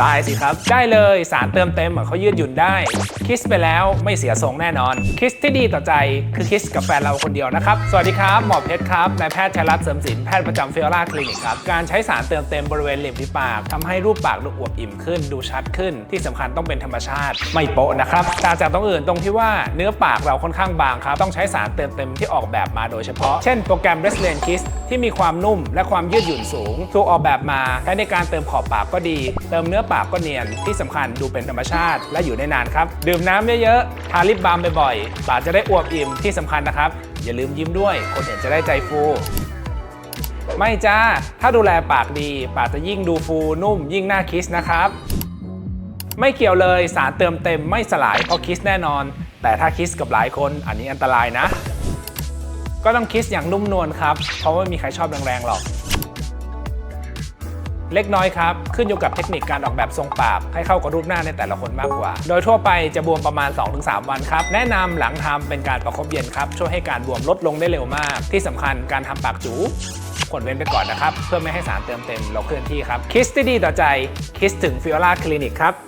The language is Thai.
ได้สิครับ ได้เลยสารเติมเต็มเขายืดหยุ่นได้ คิสไปแล้วไม่เสียทรงแน่นอน คิสที่ดีต่อใจคือคิสกับแฟนเราคนเดียวนะครับ สวัสดีครับ หมอเพชรครับนายแพทย์ชัยรัตน์เสริมศิลป์แพทย์ประจำเฟิโอลาคลินิกครับ การใช้สารเติมเต็มบริเวณริมฝีปากทำให้รูปปากดูอวบอิ่มขึ้น ดูชัดขึ้น ที่สำคัญต้องเป็นธรรมชาติ ไม่โปะนะครับต่างจากตรงอื่นตรงที่ว่าเนื้อปากเราค่อนข้างบางครับต้องใช้สารเติมเต็มที่ออกแบบมาโดยเฉพาะ เช่นโปรแกรม Resilient Kiss ที่มีความนุ่มและความยืดหยุ่นสูง ถูกออกแบบมาใช้ในการเติมขอบปากก็ดีเติมเนื้อปากก็เนียนที่สำคัญดูเป็นธรรมชาติและอยู่ได้นานครับ ดื่มน้ำเยอะๆทาลิปบาล์มบ่อยๆปากจะได้อวบอิ่มที่สำคัญนะครับ อย่าลืมยิ้มด้วย คนเห็นจะได้ใจฟู ไม่จ้า ถ้าดูแลปากดี ปากจะยิ่งดูฟูนุ่มยิ่งน่าคิสนะครับ ไม่เกี่ยวเลยสารเติมเต็มไม่สลายเพราะคิสแน่นอน แต่ถ้าคิสกับหลายคนอันนี้อันตรายนะก็ต้องคิสอย่างนุ่มนวลครับ เพราะว่าไม่มีใครชอบแรงๆหรอก เล็กน้อยครับ ขึ้นอยู่กับเทคนิคการออกแบบทรงปากให้เข้ากับรูปหน้าในแต่ละคนมากกว่า โดยทั่วไปจะบวมประมาณ 2-3 วันครับ แนะนำหลังทำเป็นการประคบเย็นครับ ช่วยให้การบวมลดลงได้เร็วมาก ที่สำคัญการทำปากจูควรเว้นไปก่อนนะครับ เพื่อไม่ให้สารเติมเต็มเราเคลื่อนที่ครับคิสที่ดีต่อใจคิสถึงฟิโอลาคลินิกครับ